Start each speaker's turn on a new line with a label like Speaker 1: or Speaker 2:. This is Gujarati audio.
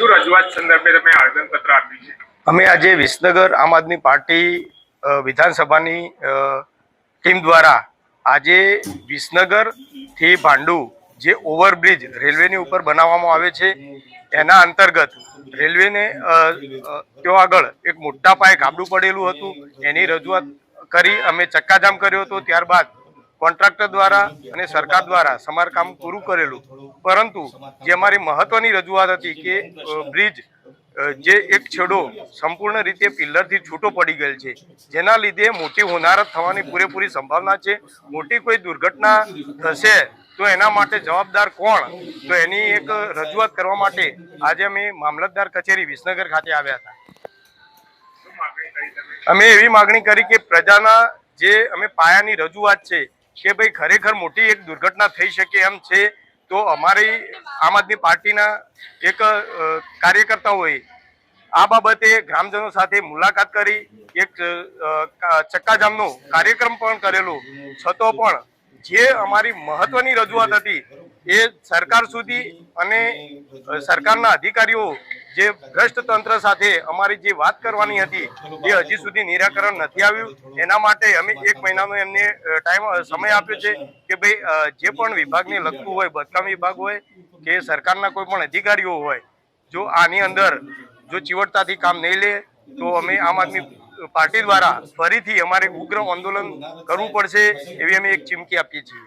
Speaker 1: શું રજૂઆત સંદર્ભે તમે આવેદનપત્ર આપ્યું છે?
Speaker 2: અમે આજે વિસનગર આમ આદમી પાર્ટી વિધાનસભાની ટીમ દ્વારા આજે વિસનગરથી ભાંડુ જે ઓવરબ્રિજ રેલવેની ઉપર બનાવવામાં આવે છે એના અંતર્ગત રેલવેને અ, આગળ એક મોટા પાયે ગાબડું પડેલું હતું. એની રજૂઆત કરી અમે ચક્કાજામ કર્યો હતો. ત્યારબાદ કોન્ટ્રાક્ટર દ્વારા અને સરકાર દ્વારા સમારકામ પૂરું કરેલું. પરંતુ જે અમારી મહત્વની રજૂઆત હતી કે બ્રિજ જે એક છેડો સંપૂર્ણ રીતે પિલ્લરથી છૂટો પડી ગયેલ છે, જેના લીધે મોટી હોનારત થવાની પૂરેપૂરી સંભાવના છે. મોટી કોઈ દુર્ઘટના થશે તો એના માટે જવાબદાર કોણ? તો એની એક રજૂઆત કરવા માટે આજે અમે મામલતદાર કચેરી વિસનગર ખાતે આવ્યા હતા. અમે એવી માગણી કરી કે પ્રજાના જે અમે પાયાની રજૂઆત છે કે ભાઈ ખરેખર મોટી એક દુર્ઘટના થઈ શકે એમ છે, તો અમારી આમ આદમી પાર્ટીના એક કાર્યકર્તાઓએ આ બાબતે ગ્રામજનો સાથે મુલાકાત કરી, એક ચક્કાજામનો કાર્યક્રમ પણ કરેલો. છતો પણ જે અમારી મહત્વની રજૂઆત હતી, એ સરકાર સુધી અને સરકારના અધિકારીઓ જે ભ્રષ્ટ તંત્ર સાથે અમારી જે વાત કરવાની હતી, એ હજી સુધી નિરાકરણ નથી આવ્યું. એના માટે અમે એક મહિનાનો એમને ટાઈમ સમય આપ્યો છે કે ભાઈ જે પણ વિભાગને લગતું હોય બાંધકામ વિભાગ હોય, કે સરકારના કોઈ પણ અધિકારીઓ હોય, જો આની અંદર, જો ચીવટતાથી કામ નહીં લે, તો અમે આમ આદમી પાર્ટી દ્વારા ફરીથી અમારે ઉગ્ર આંદોલન કરવું પડશે એવી અમે એક ચીમકી આપીએ છીએ.